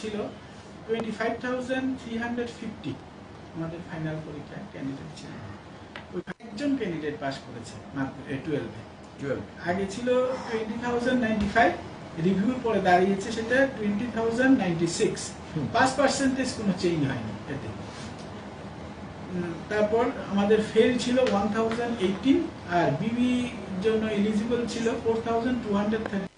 ছিল twenty five thousand three hundred fifty আমাদের final পরীক্ষায় ক্যান্ডিডেট ছিল। ওই একজন ক্যান্ডিডেট পাস করেছে টুয়েলভে আগে ছিল টোয়েন্টি থাউজেন্ড নাইনটি ফাইভ রিভিউর পরে দাঁড়িয়েছে সেটা টোয়েন্টি থাউজেন্ড নাইনটি সিক্স পাঁচ পার্সেন্টেজ কোনো চেঞ্জ হয়নি এতে। তারপর আমাদের ফেল ছিল ওয়ান থাউজেন্ড এইটিন আর বিবি জন্য এলিজিবল ছিল four thousand two hundred thirty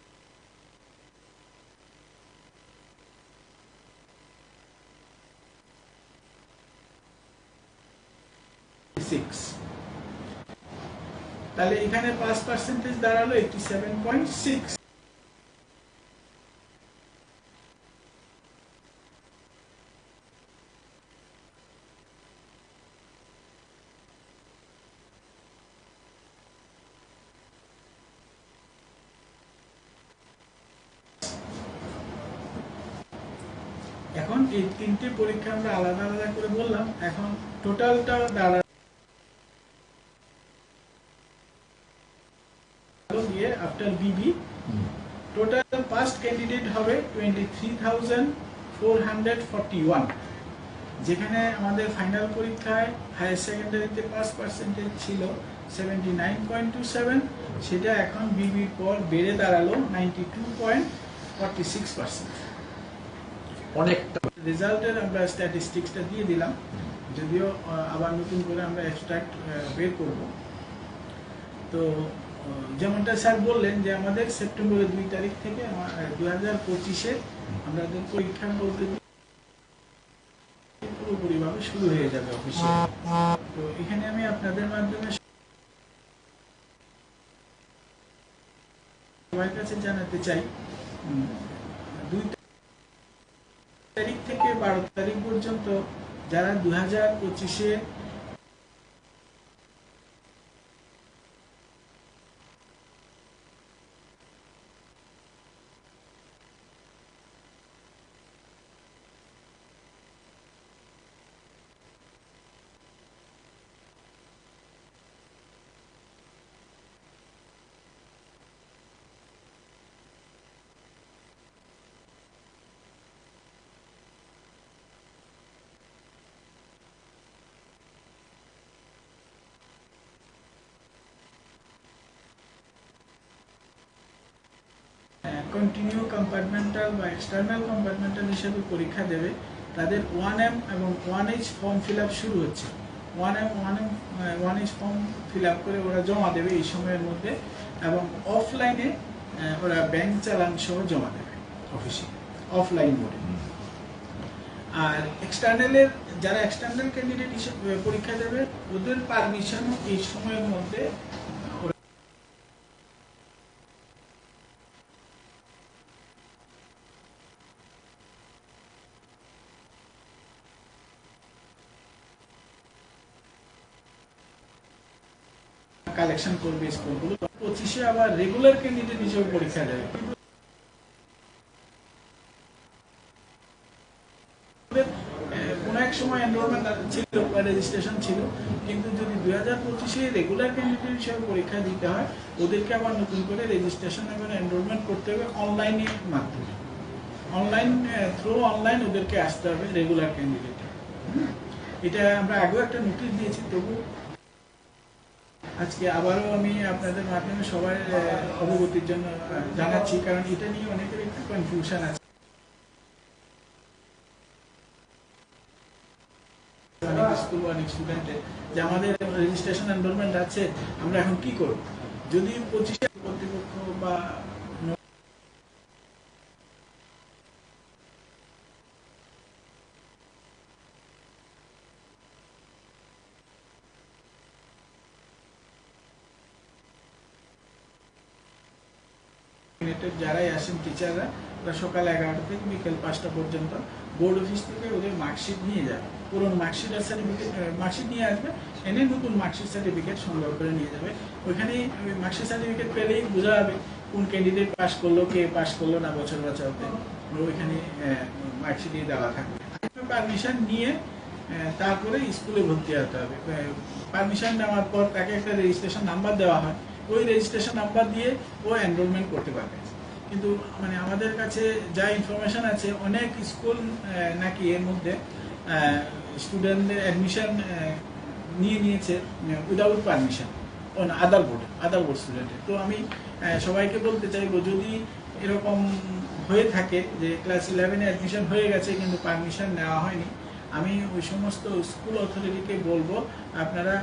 six তাহলে এখানে পাঁচ পার্সেন্টেজ দাঁড়াল এইটি সেভেন পয়েন্ট সিক্স এখন এই তিনটে পরীক্ষা আমরা আলাদা আলাদা করে বললাম। এখন টোটালটা দাঁড়া আফটার বিবি টোটাল পাস্ট ক্যান্ডিডেট হবে twenty three thousand four hundred forty one যেখানে আমাদের ফাইনাল পরীক্ষায় হায়ার সেকেন্ডারিতে পাস পার্সেন্টেজ ছিল seventy nine point two seven সেটা এখন বিবির পর বেড়ে দাঁড়াল ninety two point forty six percent অনেকটা। রেজাল্টের আমরা স্ট্যাটিস্টিক্সটা দিয়ে দিলাম। যদিও আবার নতুন করে আমরা অ্যাবস্ট্রাক্ট বের করব। তো যেমনটা স্যার বললেন যে আমাদের সেপ্টেম্বরের দুই তারিখ থেকে দু হাজার পঁচিশে আমাদের পরীক্ষা বলতে পুরোপুরিভাবে শুরু হয়ে যাবে অফিসে তো এখানে আমি আপনাদের মাধ্যমে সবার কাছে জানাতে চাই দুই তারিখ থেকে বারো তারিখ পর্যন্ত যারা দু হাজার পঁচিশে কন্টিনিউ কম্পার্টমেন্টাল বা এক্সটার্নাল কম্পার্টমেন্টাল হিসেবে পরীক্ষা দেবে তাদের ওয়ান এম এবং one H form fill up শুরু হচ্ছে। One M one M one H form fill up করে ওরা জমা দেবে এই সময়ের মধ্যে এবং অফলাইনে ওরা ব্যাংক চালান সহ জমা দেবে। অফিসে অফলাইন মোডে আর এক্সটার্নালের যারা এক্সটার্নাল ক্যান্ডিডেট হিসেবে পরীক্ষা দেবে ওদের পারমিশনও এই সময়ের মধ্যে ওরা কালেকশন করবে স্কুলগুলো পঁচিশে আবার রেগুলার ক্যান্ডিডেট হিসেবে পরীক্ষা এনরোলমেন্ট করতে হবে মাধ্যমে। অনলাইন থ্রু অনলাইন ওদেরকে আসতে হবে রেগুলার এটা আমরা আগেও একটা নোটিশ দিয়েছি, তবু আজকে আবারও আমি আপনাদের মাধ্যমে সবাই অবগতির জন্য জানাচ্ছি, কারণ এটা নিয়ে অনেকের একটু কনফিউশন আছে। আমরা এখন কি করব? যদি পঁচিশে কর্তৃপক্ষ বা কোঅর্ডিনেটর যারাই আসেন টিচাররা ওরা সকাল এগারোটা থেকে বিকেল পাঁচটা পর্যন্ত বোর্ড অফিস থেকে ওদের মার্কশিট নিয়ে যাবে। পুরনো মার্কশিট আর সার্টিফিকেট মার্কশিট নিয়ে আসবে, এনে নতুন মার্কশিট সার্টিফিকেট সংগ্রহ করে নিয়ে যাবে। ওইখানে ওই মার্কশিট সার্টিফিকেট পেলেই বোঝা যাবে কোন ক্যান্ডিডেট পাস করল, কে পাস করল না বছর বছরতে ওইখানে মার্কশিট দিয়ে দেওয়া থাকবে। পারমিশন নিয়ে তারপরে স্কুলে ভর্তি হতে হবে। পারমিশন নেওয়ার পর তাকে একটা রেজিস্ট্রেশন নাম্বার দেওয়া হয়। ওই রেজিস্ট্রেশন নাম্বার দিয়ে ও এনরোলমেন্ট করতে পারবে। কিন্তু মানে আমাদের কাছে যা ইনফরমেশন আছে, অনেক স্কুল নাকি এর মধ্যে স্টুডেন্টদের অ্যাডমিশন নিয়ে নিয়েছে without permission on other board other board স্টুডেন্টের তো আমি সবাইকে বলতে চাইব, যদি এরকম হয়ে থাকে যে ক্লাস ইলেভেনে অ্যাডমিশন হয়ে গেছে, কিন্তু পারমিশন নেওয়া হয়নি, আমি ওই সমস্ত স্কুল অথরিটিকে বলব, আপনারা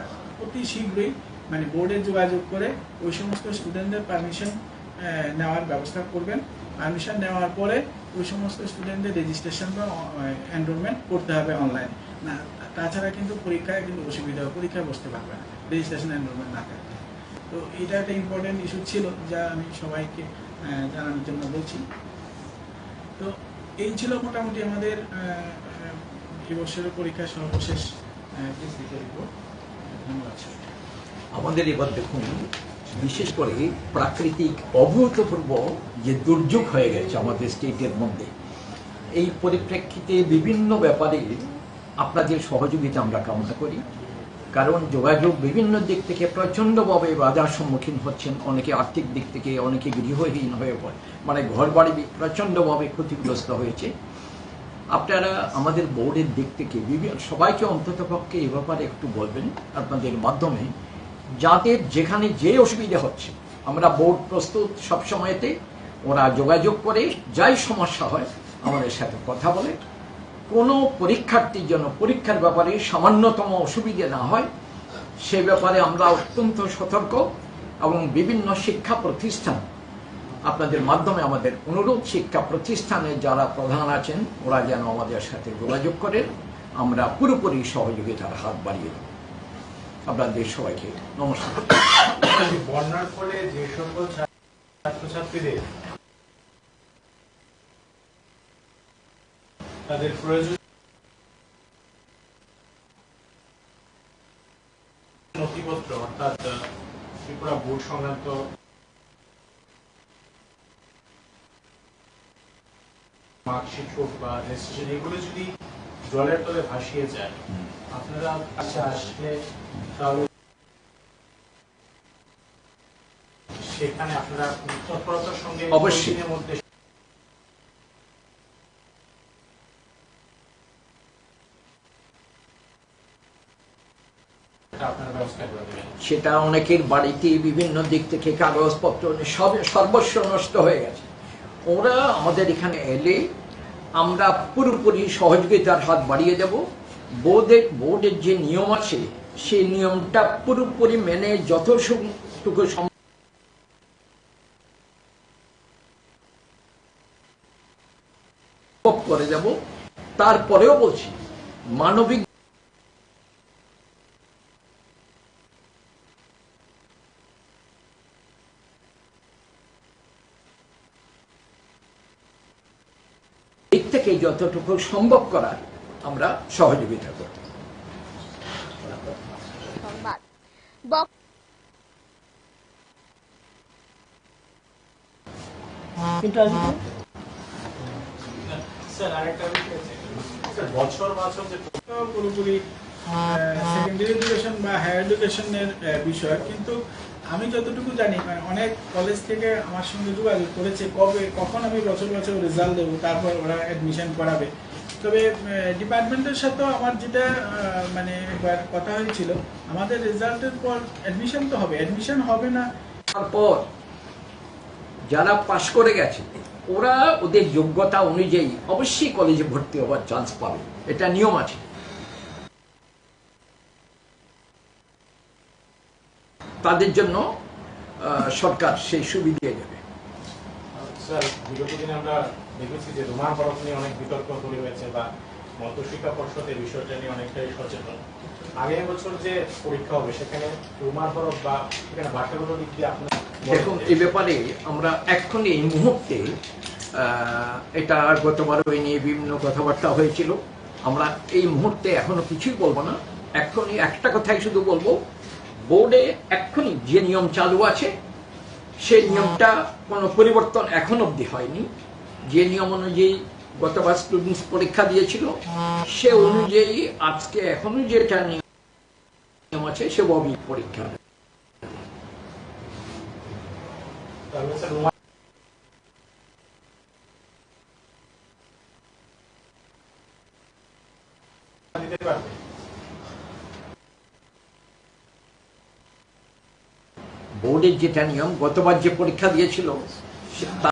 অতি শীঘ্রই মানে বোর্ডে যোগাযোগ করে ওই সমস্ত স্টুডেন্টদের পারমিশন নেওয়ার ব্যবস্থা করবেন। পারমিশন নেওয়ার পরে ওই সমস্ত স্টুডেন্টদের রেজিস্ট্রেশন বা এনরোলমেন্ট করতে হবে অনলাইন না, তাছাড়া কিন্তু পরীক্ষায় কিন্তু অসুবিধা, পরীক্ষায় বসতে পারবে না রেজিস্ট্রেশন এনরোলমেন্ট না থাকলে। তো এটা একটা ইম্পর্টেন্ট ইস্যু ছিল, যা আমি সবাইকে জানানোর জন্য বলছি। তো এই ছিল মোটামুটি আমাদের এবছরের পরীক্ষার সর্বশেষ রিপোর্ট ধন্যবাদ আমাদের এবার দেখুন বিশেষ করে প্রাকৃতিক অভূতপূর্ব যে দুর্যোগ হয়ে গেছে আমাদের স্টেটের মধ্যে, এই পরিপ্রেক্ষিতে বিভিন্ন ব্যাপারে আপনাদের সহযোগিতা আমরা কামনা করি। কারণ যোগাযোগ বিভিন্ন দিক থেকে প্রচণ্ডভাবে বাধার সম্মুখীন হচ্ছেন। অনেকে আর্থিক দিক থেকে, অনেকে গৃহহীন হয়ে পড়ে। মানে ঘর বাড়ি প্রচণ্ডভাবে ক্ষতিগ্রস্ত হয়েছে। আপনারা আমাদের বোর্ডের দিক থেকে বিভিন্ন সবাইকে অন্তত পক্ষে এ ব্যাপারে একটু বলবেন। আপনাদের মাধ্যমে যাদের যেখানে যে অসুবিধা হচ্ছে, আমরা বোর্ড প্রস্তুত সব সময়তে, ওরা যোগাযোগ করে, যাই সমস্যা হয়, আমাদের সাথে কথা বলে। কোনো পরীক্ষার্থীর জন্য পরীক্ষার ব্যাপারে সামান্যতম অসুবিধে না হয়। সে ব্যাপারে আমরা অত্যন্ত সতর্ক এবং বিভিন্ন শিক্ষা প্রতিষ্ঠান, আপনাদের মাধ্যমে আমাদের অনুরোধ, শিক্ষা প্রতিষ্ঠানে যারা প্রধান আছেন, ওরা যেন আমাদের সাথে যোগাযোগ করেন। আমরা পুরোপুরি সহযোগিতার হাত বাড়িয়ে দেব। আপনাদের সবাইকে। নমস্কার। বন্যার ফলে যে সকল ছাত্রছাত্রীদের তাদের প্রয়োজন নথিপত্র, অর্থাৎ ত্রিপুরা বোর্ড সংক্রান্ত মার্কশিট হোক বা রেজিস্ট্রেশন, এগুলো যদি জলের তলে ভাসিয়ে যায়। আপনারা কাছে আসলে তাহলে সেখানে আপনারা তৎপরতার সঙ্গে অবশ্যই। মধ্যে সেটা অনেকের বাড়িতে বিভিন্ন দিক থেকে কাগজপত্র সব সর্বস্ব নষ্ট হয়ে গেছে। ওরা আমাদের এখানে এলে আমরা পুরোপুরি সহযোগিতার হাত বাড়িয়ে দেব। বোর্ডের বোর্ডের যে নিয়ম আছে, সেই নিয়মটা পুরোপুরি মেনে যতটুকু সম্ভব করে দেব। তারপরেও বলছি, মানবিক থেকে যতটুকু সম্ভব করার আমরা সহযোগিতা করব। স্যার আরেকটা স্যার বছর বছর যে পুরোপুরি সেকেন্ডারি এডুকেশন বা হায়ার এডুকেশনের বিষয় কিন্তু আমি যতটুকু জানি মানে অনেক কলেজ থেকে আমার সঙ্গে যোগাযোগ করেছে কবে, কখন আমি বছর বছর রেজাল্ট দেবো, তারপর ওরা অ্যাডমিশন করাবে। তবে ডিপার্টমেন্টের সাথেও আমার যেটা মানে একবার কথা হয়েছিল, আমাদের রেজাল্টের পর অ্যাডমিশন তো হবে অ্যাডমিশন হবে না। তারপর যারা পাশ করে গেছে, ওরা ওদের যোগ্যতা অনুযায়ী অবশ্যই কলেজে ভর্তি হওয়ার চান্স পাবে। এটা নিয়ম আছে। তাদের জন্য সরকার সেই সুবিধা দেবে। স্যার বিগত দিনে আমরা দেখেছি যে রোমান হরফ নিয়ে অনেক বিতর্ক তৈরি হয়েছে বা মধ্যশিক্ষা পর্ষদ বিষয়টা নিয়ে অনেকটাই সচেতন। আগামী বছর যে পরীক্ষা হবে সেখানে রোমান হরফ বা সেখানে ভাষাগত দিক দিয়ে আপনার দেখুন এই ব্যাপারে আমরা এক্ষুনি এই মুহূর্তে এটা গতবারও এই নিয়ে বিভিন্ন কথাবার্তা হয়েছিল। আমরা এই মুহূর্তে এখনও কিছুই বলব না। এখনই একটা কথাই শুধু বলব বোর্ডে এখনই যে নিয়ম চালু আছে, সেই নিয়মটা কোনো পরিবর্তন এখন অব্দি হয়নি। যে নিয়ম অনুযায়ী গতবার স্টুডেন্টস পরীক্ষা দিয়েছিল, সে অনুযায়ী আজকে এখনও যেটা নিয়ম আছে, সে ববি পরীক্ষা। দিতে পারবে? বোর্ডের যেটা নিয়ম গতবার যে পরীক্ষা দিয়েছিল তা